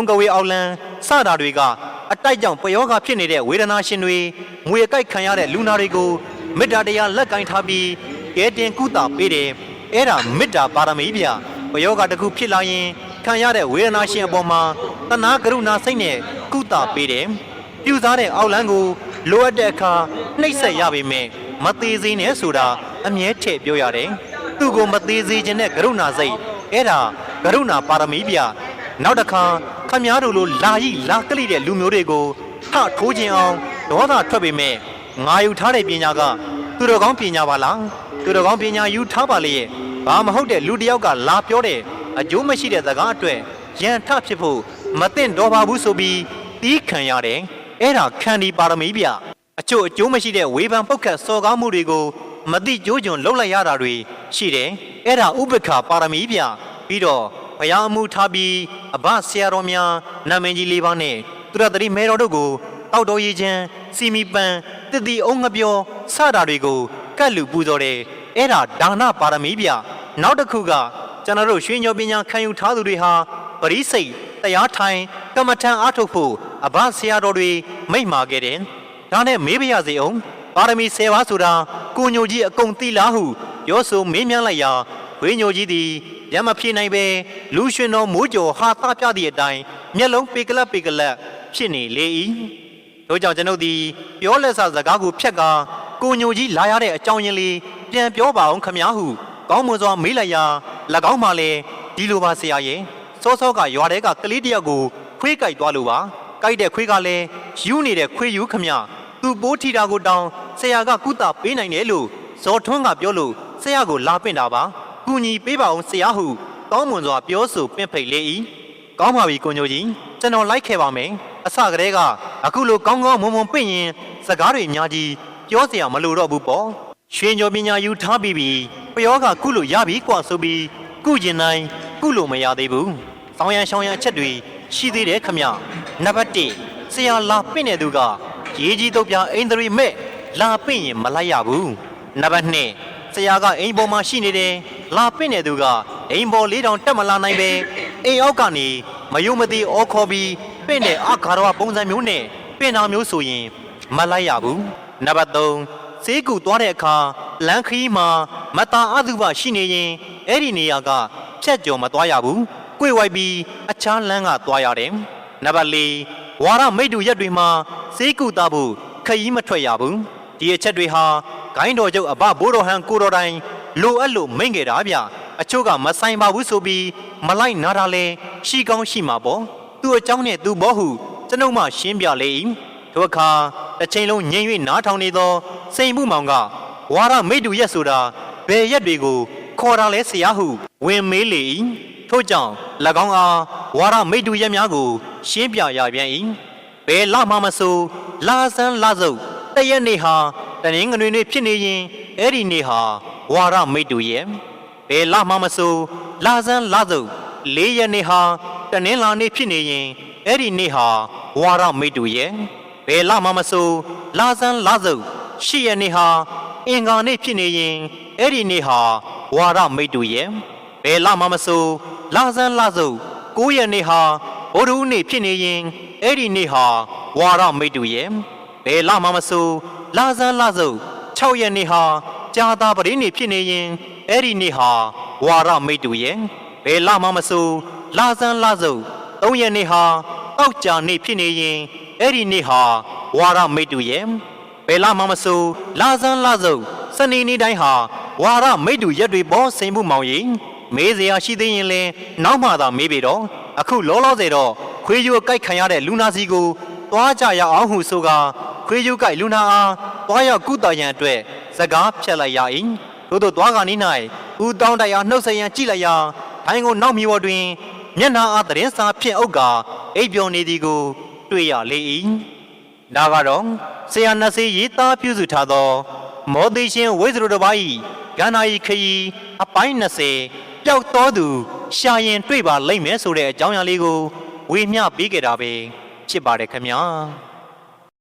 ုံကဝေအောက်လန်းစတာတွေကအတိုက်ကြောင့်ပယောဂဖြစ်နေတဲ့ဝေဒနာရှင်တွေငွေအကိုက်ခံရတဲ့လူနာတွေကိုမေတ္တာတရားလက်ကင်ထားပြီးကဲတင်ကုသပေးတယ်အဲ့ဒါမေတ္တာပါရမီဗျပယောဂတစ်ခုဖြစ်လာရင်ခံရတဲ့ဝေဒနာရှင်အပေါ်မှာတနာကရုဏာစိတ်နဲ့ကုသပေးတယ်ပြူစားတဲ့အောက်လန်းကိုလိုအပ်တဲ့အခါနှိပ်စက်ရပေမဲ့မသေးစေနဲ့ဆိုတာအမြဲထည့်ပြောရတယ်သူ့ကိုမသေးစေခြင်းနဲ့ကရုဏာစိတ်အဲ့ဒါကရုဏာပါရမီဗျ နောက်တစ်ခါခမည်းတော်လိုလာရီလာကလိတဲ့လူမျိုးတွေကိုထထိုးခြင်းအောင်ဒေါသထွက်ပေမဲ့ငါယူထားတဲ့ပညာကသူတော်ကောင်းပညာပါလားသူတော်ကောင်းပညာယူထားပါလေရဲ့ဘာမဟုတ်တဲ့လူတစ်ယောက်ကလာပြောတဲ့အကျိုးမရှိတဲ့စကားအတွက်ရန်ထဖြစ်ဖို့မသင့်တော်ပါဘူးဆိုပြီးတီးခံရတယ်အဲ့ဒါခန္ဒီပါရမီဗျအချို့အကျိုးမရှိတဲ့ဝေဖန်ပုတ်ခတ်စော်ကားမှုတွေကိုမတိကြိုးကြွန်လှုပ်လိုက်ရတာတွေရှိတယ်အဲ့ဒါဥပ္ပခါပါရမီဗျပြီးတော့ ဘုရားအမှုထားပြီးအဘဆရာတော်များနာမည်ကြီးလေးပါးနဲ့သူရတတိမဲတော်တို့ကိုတောက်တော်ရည်ချမ်းစီမီပန်တတိအုံငပြောစတာတွေကိုကတ်လူပူဇော်တယ်အဲ့ဒါဒါနပါရမီဗျနောက်တစ်ခုကကျွန်တော်တို့ရွှေညောပညာခံယူထားသူတွေဟာပရိစိတ်တရားထိုင်ကမ္မထံအားထုတ်ဖို့အဘဆရာတော်တွေမိန့်မာခဲ့တယ်ဒါနဲ့မေးပါရစေအောင်ပါရမီ10ပါးဆိုတာကိုညိုကြီးအကုန်သိလားဟုပြောဆိုမေးမြန်းလိုက်ရာဝေညိုကြီးသည် ရမဖြစ်နိုင်ပဲလူရှင်တော်မိုးကျော်ဟာသပြသည့်အတိုင်းမျက်လုံးပေကလပ်ပေကလပ်ဖြစ်နေလေ၏တို့ကြောင့်ကျွန်ုပ်သည်ပြောလက်စစကားကိုဖြတ်ကာကိုညိုကြီးလာရတဲ့အကြောင်းရင်းလေးပြန်ပြောပါအောင်ခမများဟုကောင်းမွန်စွာမေးလိုက်ရာ၎င်းမှလည်းဒီလိုပါဆရာရဲ့စောစောကရွာတဲကကလေးတယောက်ကိုခွေးကြိုက်သွားလို့ပါကြိုက်တဲ့ခွေးကလည်းယူနေတဲ့ခွေးယူခမသူပိုးထီတာကိုတောင်းဆရာကကုသပေးနိုင်တယ်လို့ဇော်ထွန်းကပြောလို့ဆရာကိုလာပင့်တာပါ ကူညီပေးပါအောင်ဆရာဟုကောင်းမွန်စွာပြောဆိုပင့်ဖိတ်လေ၏ကောင်းပါပြီကိုညိုကြီးကျွန်တော်လိုက်ခဲ့ပါမယ်အစကတည်းကအခုလိုကောင်းကောင်းမွန်မွန်ပင့်ရင်စကားတွေအများကြီးပြောစရာမလိုတော့ဘူးပေါ့ရွှေညောပညာယူထားပြီးပြီပယောကကုလို့ရပြီกว่าဆိုပြီးကုကျင်နိုင်ကုလို့မရသေးဘူးဆောင်းရန်ရှောင်းရန်အချက်တွေရှိသေးတယ်ခမနံပါတ်1ဆရာလာပင့်တဲ့သူကရေးကြီးတော့ပြအိန္ဒြေမဲ့လာပင့်ရင်မလိုက်ရဘူးနံပါတ်2ဆရာကအိမ်ပေါ်မှာရှိနေတယ် လာပင့်တဲ့သူကအိမ်ပေါ်လေးတောင်တက်မလာနိုင်ပဲအိမ်အောက်ကနေမယုံမသိအော်ခေါ်ပြီးပင့်တဲ့အခါတော်ပုံစံမျိုးနဲ့ပင့်တာမျိုးဆိုရင်မလိုက်ရဘူးနံပါတ်3စေးကူသွားတဲ့အခါလမ်းခီးမှာမတာအသုဘရှိနေရင်အဲ့ဒီနေရာကဖြတ်ကျော်မသွားရဘူး꿰ဝိုက်ပြီးအခြားလမ်းကသွားရတယ်နံပါတ်4ဝါရမိတ်တူရက်တွေမှာစေးကူတာဖို့ခရီးမထွက်ရဘူးဒီအချက်တွေဟာဂိုင်းတော်ကျုပ်အဘဘိုးတော်ဟန်ကိုတော်တိုင် လိုအပ်လို့မိန့်ခဲ့တာဗျအချို့ကမဆိုင်ပါဘူးဆိုပြီးမလိုက်နာတာလဲရှိကောင်းရှိမှာပေါ့သူ့အကြောင်းနဲ့သူ့ဘောဟုကျွန်ုပ်မှရှင်းပြလေ၏ထိုအခါတစ်ချိန်လုံးငြိမ်၍နားထောင်နေသော စိန်မှုမောင်ကဝါရမိတ်တူရက်ဆိုတာဘယ်ရက်တွေကိုခေါ်တာလဲဆရာဟု ဝင်မေးလေ၏ထို့ကြောင့်၎င်းအားဝါရမိတ်တူရက်များကို ရှင်းပြရပြန်၏ဘယ်လမှမဆိုလာဆန်းလာစုပ်တရက်နေ့ဟာတနင်္ဂနွေနေ့ဖြစ်နေရင်အဲ့ဒီနေ့ဟာ ဝါရမိတ်တူရဲ့ဘယ်လမှမဆိုလာဆန်းလာစုပ်လေးရက်နေ့ဟာတနင်္လာနေ့ဖြစ်နေရင်အဲ့ဒီနေ့ဟာဝါရမိတ်တူရဲ့ဘယ်လမှမဆိုလာဆန်းလာစုပ်ရှိရက်နေ့ဟာအင်္ဂါနေ့ဖြစ်နေရင်အဲ့ဒီနေ့ဟာဝါရမိတ်တူရဲ့ဘယ်လမှမဆိုလာဆန်းလာစုပ်9ရက်နေ့ဟာဘုဒ္ဓဦးနေ့ဖြစ်နေရင်အဲ့ဒီနေ့ဟာဝါရမိတ်တူရဲ့ဘယ်လမှမဆိုလာဆန်းလာစုပ်6ရက်နေ့ဟာ ကြာတာပရိနေဖြစ်နေရင်အဲ့ဒီနေ့ဟာဝါရမိတ်တူရဲ့ဘယ်လမှမဆိုလာဆန်းလာစုပ်3ရက်နေ့ဟာတောက်ကြာနေ့ဖြစ်နေရင်အဲ့ဒီနေ့ဟာဝါရမိတ်တူရဲ့ဘယ်လမှမဆိုလာဆန်းလာစုပ်စနေနေ့တိုင်းဟာဝါရမိတ်တူရက်တွေပေါ်စိန်မှုမောင်ရင်မေးစရာရှိသေးရင်လဲနောက်မှသာမေးပြီတော့အခုလောလောဆယ်တော့ခွေးရိုးကိုက်ခံရတဲ့လူနာစီကိုသွားကြရအောင်ဟုဆိုကခွေးရိုးကိုက်လူနာအားသွားရောက်ကုသရန်အတွက် စကားဖြတ်လိုက်ရ၏သို့သောသွားကနီး၌ဦးတောင်းတရာနှုတ်ဆက်ရန်ကြည့်လိုက်ရာဘိုင်းကိုနောက်မြီဝတွင်မျက်နှာအားသတင်းစာဖြင့်အုပ်ကာအိပ်ပျော်နေသည်ကို တွေ့ရလေ၏ဒါကတော့ဆရာနဆေးရေးသားပြုစုထားသော မောသိရှင်ဝိဇ္ဇရုတပါဤကန္နာဤခရီအပိုင်း20ပျောက်တော်သူ ရှာရင်တွေ့ပါလိမ့်မယ်ဆိုတဲ့အကြောင်းအရာလေးကိုဝေမျှပေးကြတာပဲဖြစ်ပါတယ်ခင်ဗျာ